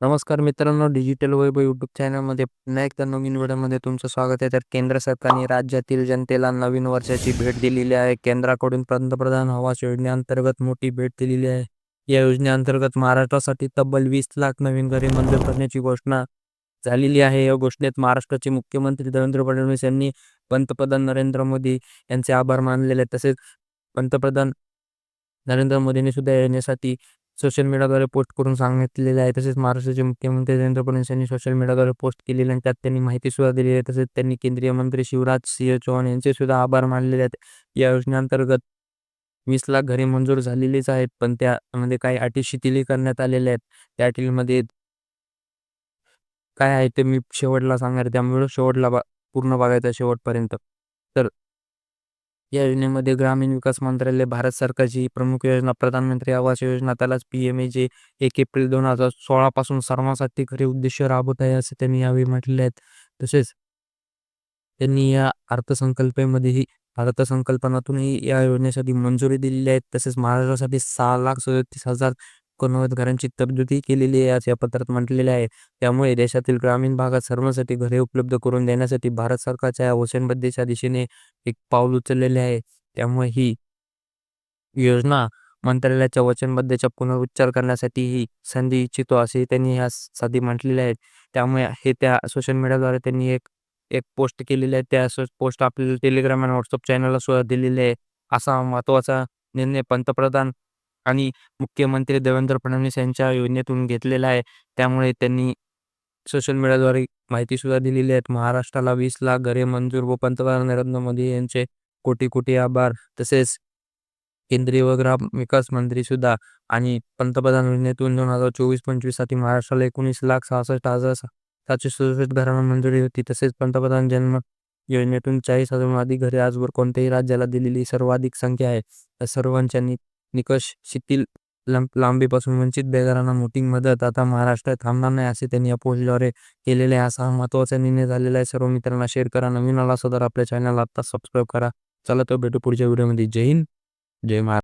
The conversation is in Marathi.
नमस्कार मित्रांनो डिजिटल वैभव यूट्यूब चॅनलमध्ये पुन्हा एकदा नवीन व्हिडिओमध्ये तुमचं स्वागत आहे. तर केंद्र सरकारने राज्यातील जनतेला नवीन वर्षाची भेट दिलेली आहे. केंद्राकडून पंतप्रधान आवास योजनेअंतर्गत मोठी भेट दिलेली आहे. या योजनेअंतर्गत महाराष्ट्रासाठी तब्बल वीस लाख नवीन घरे मंजूर करण्याची घोषणा झालेली आहे. या घोषणेत महाराष्ट्राचे मुख्यमंत्री देवेंद्र फडणवीस यांनी पंतप्रधान नरेंद्र मोदी यांचे आभार मानलेले तसेच पंतप्रधान नरेंद्र मोदींनी सुद्धा योजनेसाठी सोशल मीडियाद्वारे पोस्ट करून सांगितलेले आहे. तसेच महाराष्ट्राचे मुख्यमंत्री देवेंद्र फडणवीस यांनी सोशल मीडियाद्वारे पोस्ट केलेली आणि त्यात त्यांनी माहिती सुद्धा दिलेली आहे. तसेच त्यांनी केंद्रीय मंत्री शिवराज सिंह चौहान यांचे सुद्धा आभार मानलेले आहेत. या योजनेअंतर्गत वीस लाख घरे मंजूर झालेलीच आहेत. पण त्यामध्ये काही अटी शिथिली करण्यात आलेल्या आहेत. त्या अटीमध्ये काय आहे ते मी शेवटला सांगणार त्यामुळे शेवटला बा पूर्ण बघायचा शेवटपर्यंत. तर या योजनेमध्ये ग्रामीण विकास मंत्रालय भारत सरकारची प्रमुख योजना प्रधानमंत्री आवास योजना त्यालाच पी एम ए जे एक एप्रिल दोन हजार सोळा पासून सर्वांसाठी खरे उद्देश राबवत आहे असे त्यांनी यावेळी म्हटले आहेत. तसेच त्यांनी या अर्थसंकल्पेमध्येही अर्थसंकल्पनातूनही या योजनेसाठी मंजुरी दिलेली आहे. तसेच महाराष्ट्रासाठी सहा लाख सदतीस हजार एकोणनव्वद घरांची तरतुदी केलेली आहे असं या पत्रात म्हटलेले आहे. त्यामुळे देशातील ग्रामीण भागात सर्वांसाठी घरे उपलब्ध करून देण्यासाठी भारत सरकारच्या या वचनबद्धतेच्या दिशेने एक पाऊल उचललेले आहे. त्यामुळे ही योजना मंत्रालयाच्या वचनबद्धतेचा पुनरुच्चार करण्यासाठी ही संधी इच्छितो असे त्यांनी ह्या साधी म्हटलेले आहेत त्यामुळे हे त्या सोशल मीडियाद्वारे त्यांनी एक एक पोस्ट केलेली आहे. त्या पोस्ट आपल्याला टेलिग्राम आणि व्हॉट्सअप चॅनलला सुद्धा दिलेली आहे. असा महत्त्वाचा निर्णय पंतप्रधान आणि मुख्यमंत्री देवेंद्र फडणवीस यांच्या योजनेतून घेतलेला आहे. त्यामुळे त्यांनी सोशल मीडियाद्वारे माहिती सुद्धा दिलेली आहे. महाराष्ट्राला वीस लाख घरे मंजूर व पंतप्रधान नरेंद्र मोदी यांचे कोटी कोटी आभार. तसेच केंद्रीय व ग्राम विकास मंत्री सुद्धा आणि पंतप्रधान योजनेतून दोन हजार चोवीस पंचवीससाठी महाराष्ट्राला एकोणीस लाख सहासष्ट हजार सातशे सदुसष्ट घरांना मंजुरी होती. तसेच पंतप्रधान जन्म योजनेतून चाळीस हजार अधिक घरे आजवर कोणत्याही राज्याला दिलेली सर्वाधिक संख्या आहे. सर्वांच्या निकष शिथिल लांबीपासून वंचित बेघरांना मोठी मदत. आता महाराष्ट्रात थांबणार नाही असे त्यांनी या पोस्टद्वारे केलेले आहे. असा महत्त्वाचा निर्णय झालेला आहे. सर्व मित्रांना शेअर करा. नवीन आला तर आपल्या चॅनलला आता सबस्क्राईब करा. चला तर भेटू पुढच्या व्हिडिओमध्ये जय हिंद. जय महाराष्ट्र.